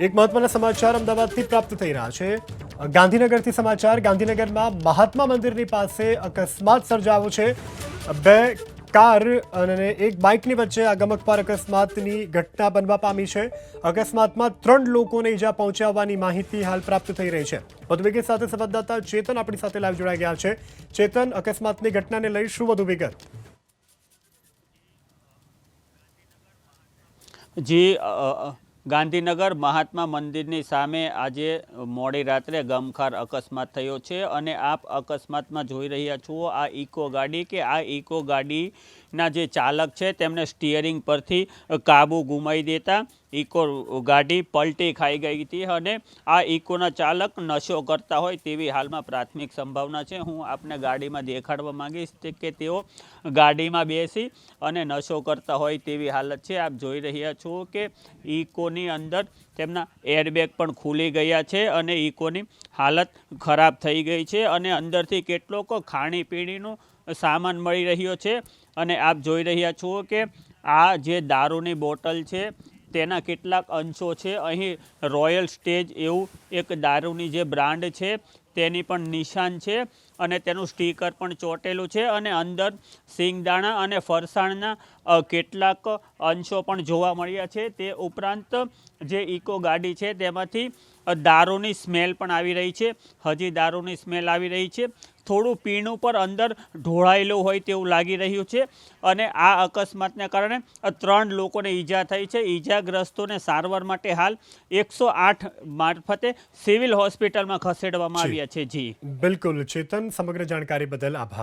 એક મહત્વના સમાચાર અમદાવાદથી પ્રાપ્ત થઈ રહ્યા છે. ગાંધીનગરથી સમાચાર, ગાંધીનગરમાં મહાત્મા મંદિરની પાસે અકસ્માત સર્જાયો છે. બે કાર અને એક બાઇકની વચ્ચે આ પર અકસ્માતની ઘટના બનવા પામી છે. અકસ્માતમાં ત્રણ લોકોને ઈજા પહોંચાડવાની માહિતી હાલ પ્રાપ્ત થઈ રહી છે. વધુ વિગત સાથે સંવાદદાતા ચેતન આપણી સાથે લાઈવ જોડાઈ ગયા છે. ચેતન, અકસ્માતની ઘટનાને લઈ શું વધુ વિગત? જી ગાંધીનગર મહાત્મા મંદિરની સામે આજે મોડી રાત્રે ગમખાર અકસ્માત થયો છે અને આપ અકસ્માતમાં જોઈ રહ્યા છો આ ઇકો ગાડી કે આ ઇકો ગાડીના જે ચાલક છે તેમણે સ્ટિયરિંગ પરથી કાબુ ગુમાવી દેતા ઇકો ગાડી પલટી ખાઈ ગઈ હતી અને આ ઇકોના ચાલક નશો કરતા હોય તેવી હાલમાં પ્રાથમિક સંભાવના છે. હું આપને ગાડીમાં દેખાડવા માંગીશ કે તેઓ ગાડીમાં બેસી અને નશો કરતા હોય તેવી હાલત છે. આપ જોઈ રહ્યા છો કે ઇકોની અંદર તેમના એરબેગ પણ ખુલી ગયા છે અને ઇકોની હાલત ખરાબ થઈ ગઈ છે અને અંદરથી કેટલોક ખાણીપીણીનું સામાન મળી રહ્યો છે. અને આપ જોઈ રહ્યા છો કે આ જે દારૂની બોટલ છે તેના કેટલાક અંશો છે. અહીં રોયલ સ્ટેજ એવું એક દારૂની જે બ્રાન્ડ છે તેની પણ નિશાન છે અને તેનું સ્ટીકર પણ ચોટેલું છે અને અંદર સિંગદાણા અને ફરસાણના કેટલાક અંશો પણ જોવા મળ્યા છે. તે ઉપરાંત જે ઇકો ગાડી છે તેમાંથી દારૂની સ્મેલ પણ આવી રહી છે. હજી દારૂની સ્મેલ આવી રહી છે. થોડું પીણું પર અંદર ઢોળાયેલું હોય તેવું લાગી રહ્યું છે અને આ અકસ્માતને કારણે ત્રણ લોકોને ઈજા થઈ છે. ઈજાગ્રસ્તોને સારવાર માટે હાલ એકસો આઠ મારફતે સિવિલ હોસ્પિટલમાં ખસેડવામાં જી. આવ્યા છે જી. બિલકુલ. ચેતન સમગ્ર જાણકારી બદલ આભાર.